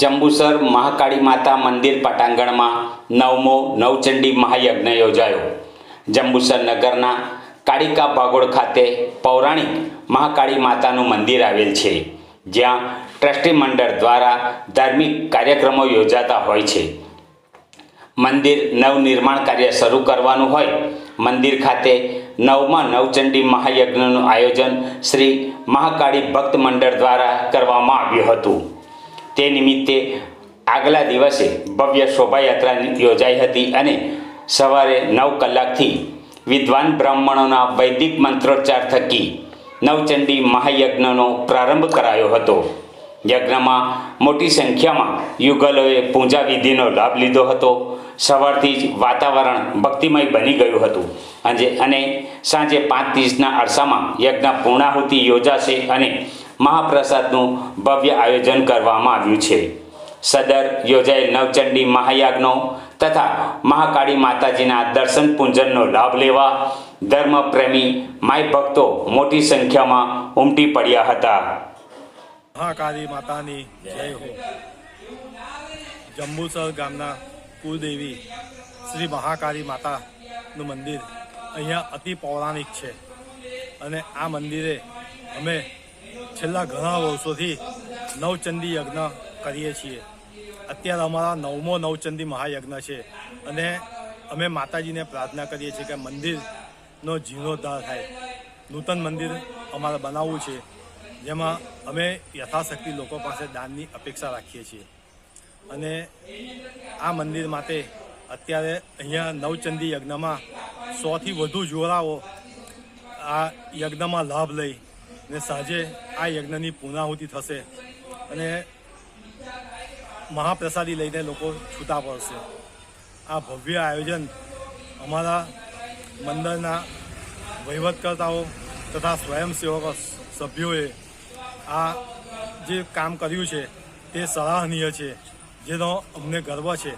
જંબુસર મહાકાળી માતા મંદિર પટાંગણમાં નવમો નવચંડી મહાયજ્ઞ યોજાયો. જંબુસર નગરના કાળિકા ભાગોળ ખાતે પૌરાણિક મહાકાળી માતાનું મંદિર આવેલ છે, જ્યાં ટ્રસ્ટી મંડળ દ્વારા ધાર્મિક કાર્યક્રમો યોજાતા હોય છે. મંદિર નવનિર્માણ કાર્ય શરૂ કરવાનું હોય, મંદિર ખાતે નવમાં નવચંડી મહાયજ્ઞનું આયોજન શ્રી મહાકાળી ભક્ત મંડળ દ્વારા કરવામાં આવ્યું હતું. તે નિમિત્તે આગલા દિવસે ભવ્ય શોભાયાત્રા યોજાઈ હતી અને સવારે નવ કલાકથી વિદ્વાન બ્રાહ્મણોના વૈદિક મંત્રોચ્ચાર થકી નવચંડી મહાયજ્ઞનો પ્રારંભ કરાયો હતો. યજ્ઞમાં મોટી સંખ્યામાં યુગલોએ પૂજા વિધિનો લાભ લીધો હતો. સવારથી જ વાતાવરણ ભક્તિમય બની ગયું હતું. અને સાંજે પાંચ ત્રીસના અરસામાં યજ્ઞ પૂર્ણાહુતિ યોજાશે અને મહાપ્રસાદનું ભવ્ય આયોજન કરવામાં આવ્યું છે. સદર યોજાયેલ નવચંડી મહાયાગનો તથા મહાકાળી માતાજીના દર્શન પૂજનનો લાભ લેવા ધર્મપ્રેમી માય ભક્તો મોટી સંખ્યામાં ઉમટી પડ્યા હતા. મહાકાળી માતાની જય હો. જંબુસર ગામના કુલદેવી શ્રી મહાકાળી માતાનું મંદિર અહીંયા અતિ પૌરાણિક છે. અને આ મંદિરે અમે છેલ્લા ઘણા વર્ષોથી નવચંદી યજ્ઞ કરીએ છીએ. અત્યારે અમારા નવમો નવચંદી મહાયજ્ઞ છે અને અમે માતાજીને પ્રાર્થના કરીએ છીએ કે મંદિરનો જીર્ણોદ્ધાર થાય. નૂતન મંદિર અમારે બનાવવું છે, જેમાં અમે યથાશક્તિ લોકો પાસે દાનની અપેક્ષા રાખીએ છીએ. અને આ મંદિર માટે અત્યારે અહીંયા નવચંદી યજ્ઞમાં સોથી વધુ જોરાઓ આ યજ્ઞમાં લાભ લઈ ને સાંજે આ યજ્ઞની પૂર્ણાહુતિ થશે અને મહાપ્રસાદી લઈને લોકો છૂટા પડશે. આ ભવ્ય આયોજન અમારા મંદિરના વહીવટકર્તાઓ તથા સ્વયંસેવક સભ્યોએ આ જે કામ કર્યું છે તે સરાહનીય છે, જેનો અમને ગર્વ છે.